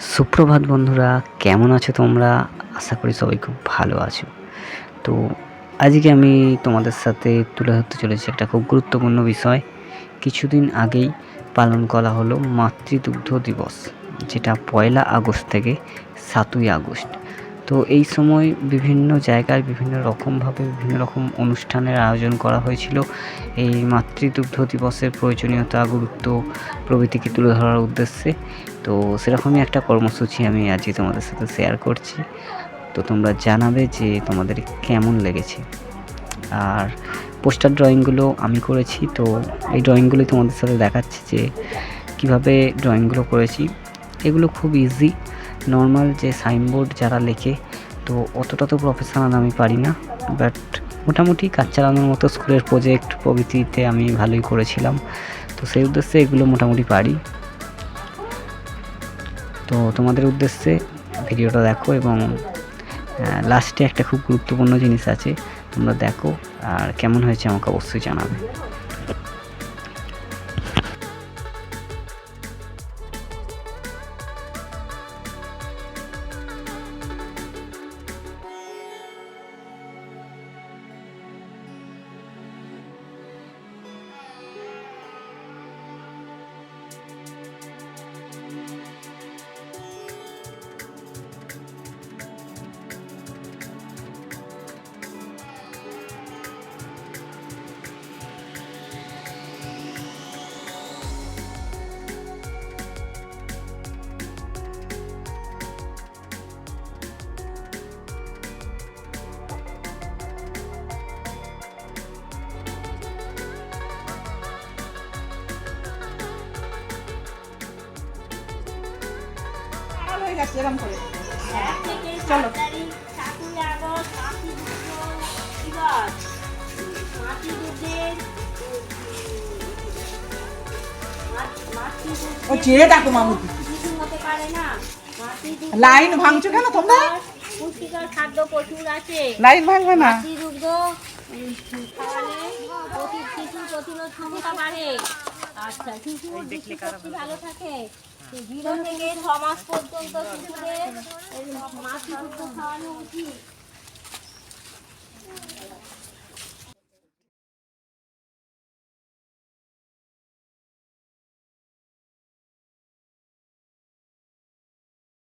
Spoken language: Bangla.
সুপ্রভাত বন্ধুরা, কেমন আছো তোমরা? আশা করি সবাই খুব ভালো আছো। তো আজকে আমি তোমাদের সাথে তুলে ধরতে চলেছি একটা খুব গুরুত্বপূর্ণ বিষয়। কিছুদিন আগেই পালন করা হলো মাতৃদুগ্ধ দিবস, যেটা পয়লা আগস্ট থেকে সাতই আগস্ট। তো এই সময় বিভিন্ন জায়গায় বিভিন্ন রকমভাবে বিভিন্ন রকম অনুষ্ঠানের আয়োজন করা হয়েছিল। এই মাতৃদুগ্ধ দিবসের প্রয়োজনীয়তা, গুরুত্ব প্রভৃতিকে তুলে ধরার উদ্দেশ্যে। তো সেরকমই একটা কর্মসূচি আমি আজকে তোমাদের সাথে শেয়ার করছি। তো তোমরা জানাবে যে তোমাদের কেমন লেগেছে। আর পোস্টার ড্রয়িংগুলো আমি করেছি, তো এই ড্রয়িংগুলো তোমাদের সাথে দেখাচ্ছি যে কীভাবে ড্রয়িংগুলো করেছি। এগুলো খুব ইজি নর্মাল যে সাইনবোর্ড যারা লেখে, তো অতটা তো প্রফেশনাল আমি পারি না বাট মোটামুটি কাজ চালানোর মতো স্কুলের প্রজেক্ট প্রভৃতিতে আমি ভালোই করেছিলাম, তো সেই উদ্দেশ্যে এগুলো মোটামুটি পারি। তো তোমাদের উদ্দেশ্যে ভিডিওটা দেখো এবং লাস্টে একটা খুব গুরুত্বপূর্ণ জিনিস আছে, তোমরা দেখো আর কেমন হয়েছে আমাকে অবশ্যই জানাবে। গেছে এরকম করে। চলো। ও চেয়ে লাইন ভাঙছো কেন তোমরা? পুষ্টিকর খাদ্য প্রচুর আছে লাইন ভাঙবে না। দুগ্ধ খাওয়ালে প্রতিরোধ ক্ষমতা বাড়ে আচ্ছা দৃষ্টিশক্তি ভালো থাকে। জিরো থেকে ছ মাস পর্যন্ত শিশুদের মাছি খাওয়ানো উচিত।